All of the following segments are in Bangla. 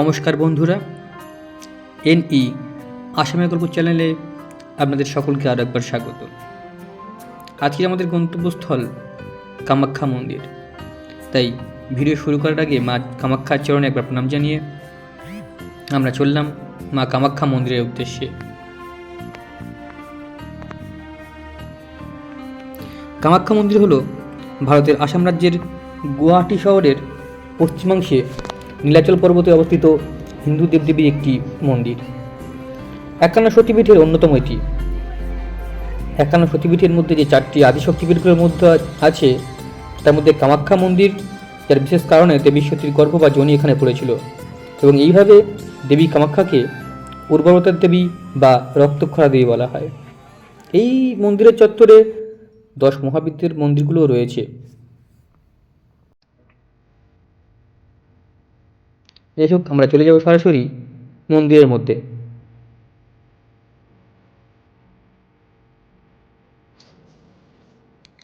নমস্কার বন্ধুরা। এনই আসামের গল্প চ্যানেলে আপনাদের সকলকে আরও একবার স্বাগত। আজকে আমাদের গন্তব্যস্থল কামাখ্যা মন্দির। তাই ভিডিও শুরু করার আগে মা কামাখ্যার চরণে একবার প্রণাম জানিয়ে আমরা চললাম মা কামাখ্যা মন্দিরের উদ্দেশ্যে। কামাখ্যা মন্দির হলো ভারতের আসাম রাজ্যের গুয়াহাটি শহরের পশ্চিমাংশে নীলাচল পর্বতে অবস্থিত হিন্দু দেবদেবীর একটি মন্দির। একান্ন সতীপীঠের অন্যতম এটি। একান্ন সতীপীঠের মধ্যে যে চারটি আদি শক্তিপীঠগুলোর মধ্যে আছে, তার মধ্যে কামাখ্যা মন্দির, যার বিশেষ কারণে দেবী সতীর গর্ভ বা জনি এখানে পড়েছিল। এবং এইভাবে দেবী কামাখ্যাকে উর্বরতার দেবী বা রক্তক্ষরা দেবী বলা হয়। এই মন্দিরের চত্বরে দশ মহাবিদ্যের মন্দিরগুলো রয়েছে। যাই হোক, আমরা চলে যাব সরাসরি মন্দিরের মধ্যে।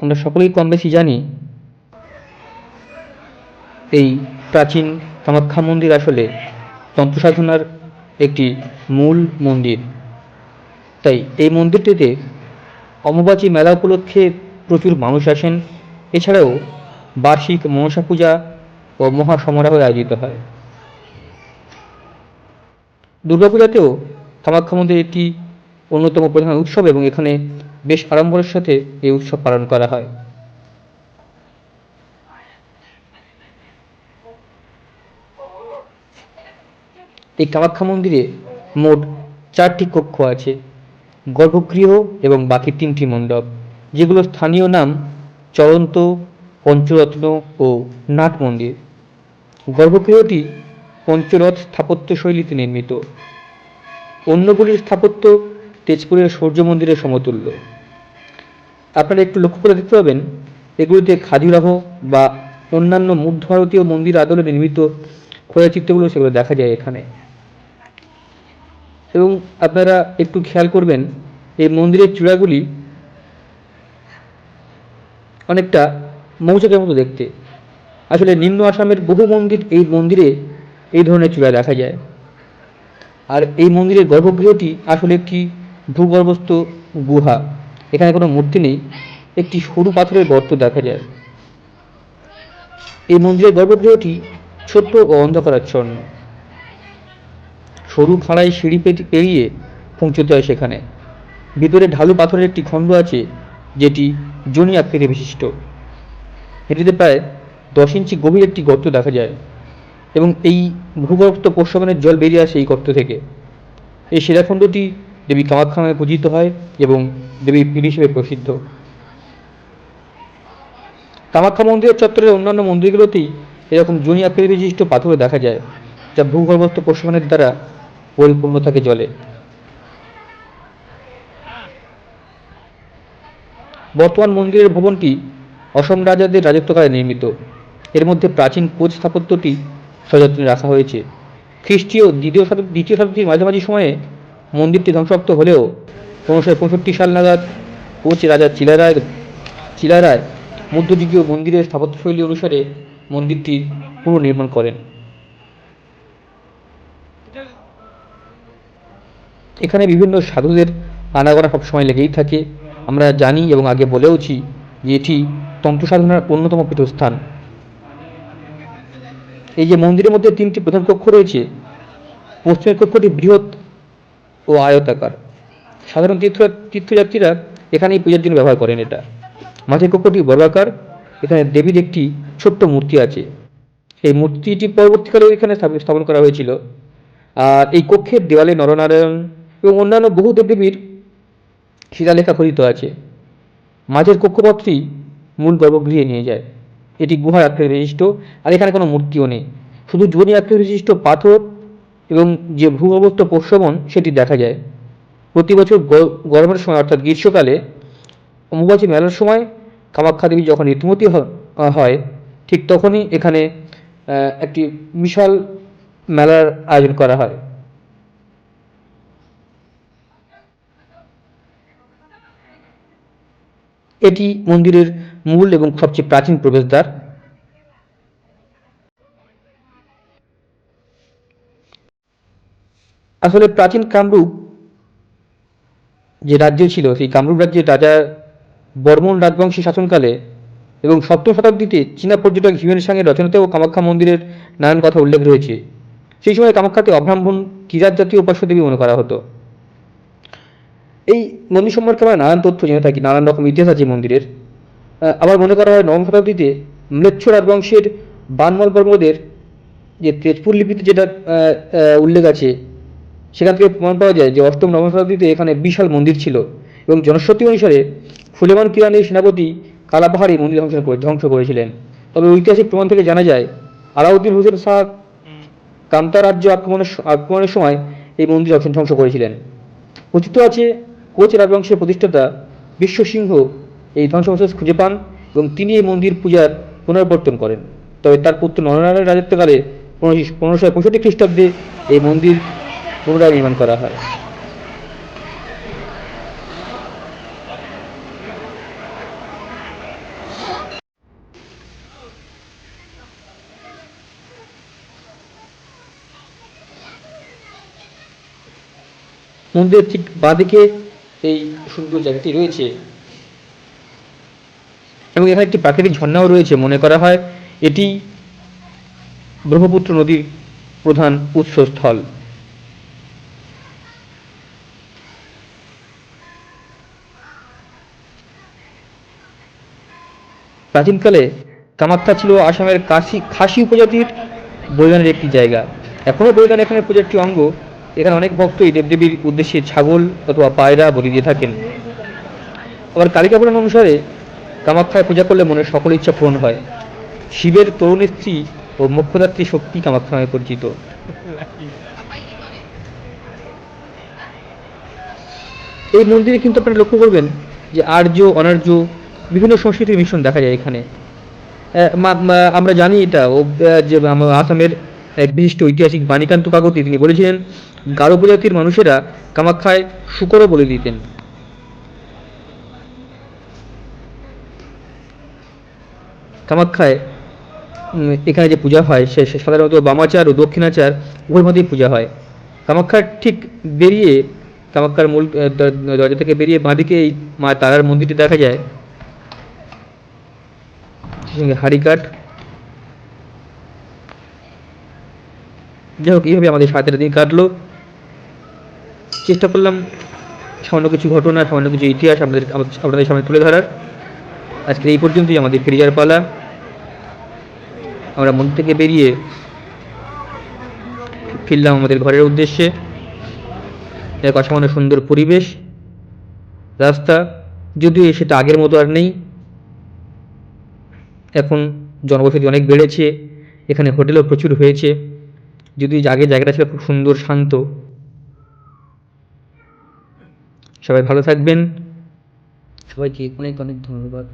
আমরা সকলেই কম বেশি জানি এই প্রাচীন কামাখ্যা মন্দির আসলে তন্ত্র সাধনার একটি মূল মন্দির। তাই এই মন্দিরটিতে অম্বুবাচী মেলা উপলক্ষে প্রচুর মানুষ আসেন। এছাড়াও বার্ষিক মনসা পূজা ও মহা সমারোহ আয়োজিত হয়। দুর্গাপূজাতেও কামাখ্যা মন্দির একটি অন্যতম প্রধান উৎসব এবং এখানে বেশ আড়ম্বরের সাথে এই উৎসব পালন করা হয়। এই কামাখ্যা মন্দিরে মোট চারটি কক্ষ আছে, গর্ভগৃহ এবং বাকি তিনটি মণ্ডপ, যেগুলোর স্থানীয় নাম চরন্ত পঞ্চরত্ন ও নাট মন্দির। গর্ভগৃহটি পঞ্চরথ স্থাপত্য শৈলীতে নির্মিত। অন্যগুলির স্থাপত্য তেজপুরের সূর্য মন্দিরের সমতুল্য। আপনারা একটু লক্ষ্য করে দেখতে পাবেন, এগুলিতে খাজুরাহ বা অন্যান্য মধ্য ভারতীয় মন্দির আদলে নির্মিত খোয়া চিত্রগুলো সেগুলো দেখা যায় এখানে। এবং আপনারা একটু খেয়াল করবেন, এই মন্দিরের চূড়াগুলি অনেকটা মৌচাকের মতো দেখতে। আসলে নিম্ন আসামের বহু মন্দির এই মন্দিরে এই ধরনের চূড়া দেখা যায়। আর এই মন্দিরের গর্ভগৃহটি আসলে একটি ভূগর্ভস্থ গুহা। এখানে কোনো মূর্তি নেই, একটি সরু পাথরের গর্ত দেখা যায়। এই মন্দিরের গর্ভগৃহটি ছোট্ট ও অন্ধকারাচ্ছন্ন। সরু খাড়াই সিঁড়ি পেরিয়ে পৌঁছতে হয় সেখানে। ভিতরে ঢালু পাথরের একটি খণ্ড আছে, যেটি জনি আকৃতি বিশিষ্ট। এটিতে প্রায় দশ ইঞ্চি গভীর একটি গর্ত দেখা যায়। এবং এই ভূগর্ভস্থ প্রস্রবণের জল বেরিয়ে আসে এই গর্ত থেকে। এই শিলাখণ্ডটি দেবী কামাখ্যা নামে পূজিত হয় এবং দেবী পীর হিসেবে প্রসিদ্ধ। কামাখ্যা মন্দিরের চত্বরের অন্যান্য মন্দিরগুলোতেই এরকম জনি আকৃতি বিশিষ্ট পাথর দেখা যায়, যা ভূগর্ভস্থ প্রস্রবণের দ্বারা পরিপূর্ণ থাকে জলে বর্তমান মন্দিরের ভবনটি অসম রাজাদের রাজত্বকালে নির্মিত। এর মধ্যে প্রাচীন কোচ স্থাপত্যটি সযত্নে রাখা হয়েছে। খ্রিস্টীয় দ্বিতীয় শত দ্বিতীয় শতাব্দীর মাঝামাঝি সময়ে মন্দিরটি ধ্বংসাপ্ত হলেও পনেরোশো পঁয়ষট্টি সাল নাগাদ কোচ রাজা চিলারায় চিলারায় মধ্যযুগীয় মন্দিরের স্থাপত্যশৈলী অনুসারে মন্দিরটি পুনর্নির্মাণ করেন। এখানে বিভিন্ন সাধুদের আনাগোনা সবসময় লেগেই থাকে। আমরা জানি এবং আগে বলেওছি যে এটি তন্ত্র সাধনার অন্যতম পীঠস্থান। এই যে মন্দিরের মধ্যে তিনটি প্রধান কক্ষ রয়েছে, পশ্চিমের কক্ষটি বৃহৎ ও আয়তাকার। সাধারণ তীর্থ, তীর্থযাত্রীরা এখানেই পূজার জন্য ব্যবহার করেন এটা। মাঝের কক্ষটি বর্গাকার, এখানে দেবীর একটি ছোট্ট মূর্তি আছে। এই মূর্তিটি পরবর্তীকালেও এখানে স্থাপ- স্থাপন করা হয়েছিল। আর এই কক্ষের দেওয়ালে নরনারায়ণ এবং অন্যান্য বহু দেবদেবীর শিলালেখা খোদিত আছে। মাঝের কক্ষপথটি মূল গর্ভগৃহে নিয়ে যায়। এটি গুহার আকৃতি বিশিষ্ট, আর এখানে কোনো মূর্তিও নেই। শুধু জনি আকৃতি বিশিষ্ট পাথর এবং যে ভূগর্ভস্থ প্রশ্রবণ সেটি দেখা যায়। প্রতি বছর গরমের সময়, অর্থাৎ গ্রীষ্মকালে, অম্বুবাচী মেলার সময় কামাখ্যা দেবী যখন ঋতুমতী হ- হয়, ঠিক তখনই এখানে একটি বিশাল মেলার আয়োজন করা হয়। এটি মন্দিরের মূল এবং সবচেয়ে প্রাচীন প্রবেশদ্বার। আসলে প্রাচীন কামরূপ যে রাজ্য ছিল, সেই কামরূপ রাজ্যের রাজা বর্মন রাজবংশী শাসনকালে এবং সপ্তম শতাব্দীতে চীনা পর্যটক হিউয়েন সাংয়ের রচনাতেও কামাখ্যা মন্দিরের নানান কথা উল্লেখ রয়েছে। সেই সময় কামাখ্যাতে অব্রাহ্মণ কিরাত জাতীয় উপাস্য দেবী মনে করা হতো। এই মন্দির সম্পর্কে আমরা নানান তথ্য জেনে থাকি, নানান রকম ইতিহাস আছে মন্দিরের। আবার মনে করা হয় নবম শতাব্দীতে ম্লেচ্ছ রাজবংশের বানমল বর্মদের যে তেজপুর লিপিতে যেটা উল্লেখ আছে, সেখান থেকে প্রমাণ পাওয়া যায় যে অষ্টম, নবম শতাব্দীতে এখানে বিশাল মন্দির ছিল এবং জনশ্রুতি অনুসারে সুলেমান কিরানের সেনাপতি কালাপাহাড়ি মন্দির ধ্বংস করে, ধ্বংস করেছিলেন। তবে ঐতিহাসিক প্রমাণ থেকে জানা যায়, আলাউদ্দিন হোসেন শাহ কামতা রাজ্য আক্রমণের আক্রমণের সময় এই মন্দির ধ্বংস করেছিলেন। কথিত আছে কোচ রাজবংশের প্রতিষ্ঠাতা বিশ্বসিংহ এই ধ্বংসাবশেষ খুঁজে পান এবং তিনি এই মন্দির পূজার পুনরাবর্তন করেন। তবে তার পুত্র নরনারায়ণের রাজত্বকালে পনেরোশো পঁয়ষট্টি খ্রিস্টাব্দে এই মন্দির পুনরায় নির্মাণ করা হয়। মন্দিরের ঠিক বাঁদিকে এই সুন্দর জায়গাটি রয়েছে। এবং এখানে একটি প্রাকৃতিক ঝর্ণাও রয়েছে, মনে করা হয় এটি ব্রহ্মপুত্র নদীর প্রধান উৎসস্থল। প্রাচীনকালে কামাখ্যা ছিল আসামের কাশি খাসি উপজাতির বৈদানের একটি জায়গা। এখনও বৈদান এখানে একটি অঙ্গ এখানে অনেক ভক্তই দেবদেবীর উদ্দেশ্যে ছাগল অথবা পায়রা বলি দিয়ে থাকেন। আবার কালিকা পুরাণ অনুসারে কামাখ্যায় পূজা করলে মনের সকল ইচ্ছা পূরণ হয়। শিবের তরুণ স্ত্রী ও মোক্ষদাত্রী শক্তি কামাখ্যা নামে পরিচিত। এই মন্দিরে কিন্তু আপনারা লক্ষ্য করবেন যে আর্য, অনার্য বিভিন্ন সংস্কৃতির মিশ্রণ দেখা যায় এখানে। আমরা জানি এটা যে আসামের এক বিশিষ্ট ঐতিহাসিক বাণীকান্ত কাকতি তিনি বলেছিলেন গারো প্রজাতির মানুষেরা কামাখ্যায় শুকরও বলে দিতেন। কামাখ্যায় এখানে যে পূজা হয়, সে সাধারণত বামাচার ও দক্ষিণাচার উভয় মতেই পূজা হয়। কামাখ্যার ঠিক বেরিয়ে, কামাখ্যার মূল দরজা থেকে বেরিয়ে বাঁদিকে এই মা তারার মন্দিরটি দেখা যায়। সঙ্গে যাই হোক, এইভাবে আমাদের সাতের দিন কাটলো। চেষ্টা করলাম সামান্য কিছু ঘটনা, সামান্য কিছু ইতিহাস আমাদের- আপনাদের সামনে তুলে ধরার। আজকে এই পর্যন্তই, আমাদের ফিরে যাওয়ার পালা। আমরা মন্দির থেকে বেরিয়ে ফিরলাম আমাদের ঘরের উদ্দেশ্যে। এক অসামান্য সুন্দর পরিবেশ, রাস্তা, যদিও সেটা আগের মতো আর নেই। এখন জনবসতি অনেক বেড়েছে, এখানে হোটেলও প্রচুর হয়েছে। যদি আগে জায়গাটা ছিল খুব সুন্দর, শান্ত সবাই ভালো থাকবেন। সবাইকে অনেক অনেক ধন্যবাদ।